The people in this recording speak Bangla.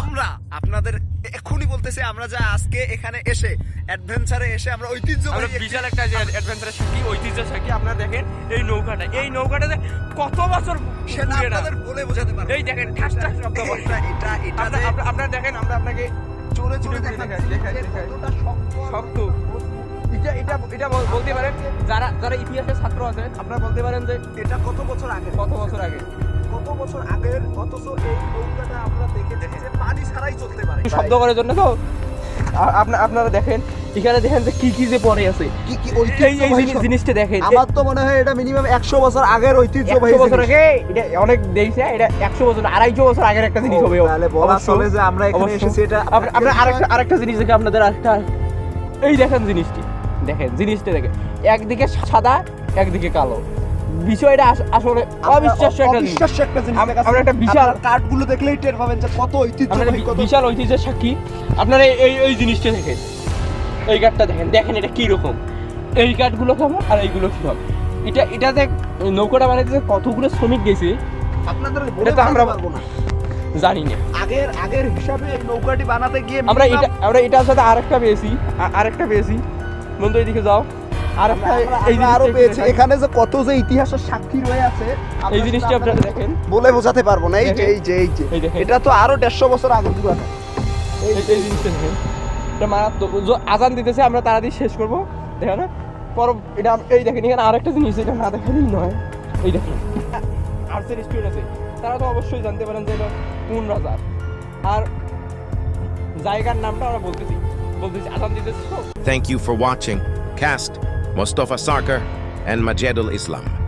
আমরা আপনাদের এখনই বলতেছি আমরা যা আজকে এখানে এসে অ্যাডভেঞ্চারে এসে আমরা আমরা ঐতিহ্যবাহী একটি- বিশাল একটা যে ঐতিহ্য আপনারা দেখেন এই নৌকাটা। এই নৌকাটাতে কত বছর সেটা আপনাদের বলে বোঝাতে পারব। এই দেখেন ঠাস ঠাস শব্দ এটা এটা এটা আপনারা দেখেন আমরা আপনাকে চলে চলে দেখাচ্ছি কতটা শক্ত। এটা এটা বলতে পারেন যারা যারা ইতিহাসের ছাত্র আছে আপনারা বলতে পারেন যে এটা কত বছর আগে? কত বছর আগে? কত বছর আগের অথচ এই শব্দ করার জন্য তো। আপনারা দেখেন এখানে দেখেন যে কি কি যে পরে আছে। কি কি এই জিনিসটা দেখেন আমার তো মনে হয় এটা মিনিমাম একশো বছর আগের ঐতিহ্যবাহী একশো বছর আগে এটা অনেক দেখছে এটা একশো বছর আড়াইশো বছর আগের একটা জিনিস হবে। তাহলে বলা চলে যে আমরা এখানে। এসেছি এটা আমরা আরেকটা আরেকটা জিনিস দেখে আপনাদের আরেকটা এই দেখেন জিনিসটি দেখেন জিনিসটা দেখেন। একদিকে সাদা একদিকে কালো। বিষয়টা আস- আসলে অবিশ্বাস্য একটা অবিশ্বাস্য একটা জিনিস আমরা একটা বিশাল- কাঠগুলো দেখলেই টের পাবেন যে কত ঐতিহ্যবাহী কত বিশাল ঐতিহ্যের সাক্ষী। আপনারা এই- এই জিনিসটা দেখেন। এই কাঠটা দেখেন। দেখেন এটা কি রকম এই কাঠগুলো কেমন আর এইগুলো কি হবে এটা এটা দেখ নৌকাটা বানাইতে কতগুলো শ্রমিক গেছে আপনাদের এটা তো আমরা- পারব না। জানি না। আগের আগের হিসাবে নৌকাটি বানাতে গিয়ে আমরা এটা আমরা এটার সাথে আরেকটা পেয়েছি। আরেকটা পেয়েছি। বন্ধু এইদিকে যাও। আমরা- এই আরও পেয়েছি। এখানে যে কত যে ইতিহাসের সাক্ষী রয়ে আছে এই সেটা জিনিসটা আপনারা দেখেন। বলে বোঝাতে পারব না এই যে এই যে এই যে। এটা তো আরও দেড়শো বছর আগের পুরানো এই এই জিনিসটা দেখেন। এটা মারাত্মক। আজান দিতেছে আমরা তাড়াতাড়ি শেষ করব। দেখেন না? পর এটা এই দেখেন এখানে আরেকটা জিনিস এটা না দেখালেই নয়। এই দেখেন। আর্টসের স্টুডেন্ট আছে। তারা তো অবশ্যই জানতে পারেন যে এটা কোন রাজার আর জায়গার নামটা আমরা বলতেছি। বলতেছি আজান দিতেছি তো। Thank you for watching. Cast Mustafa Sarkar and Majedul Islam.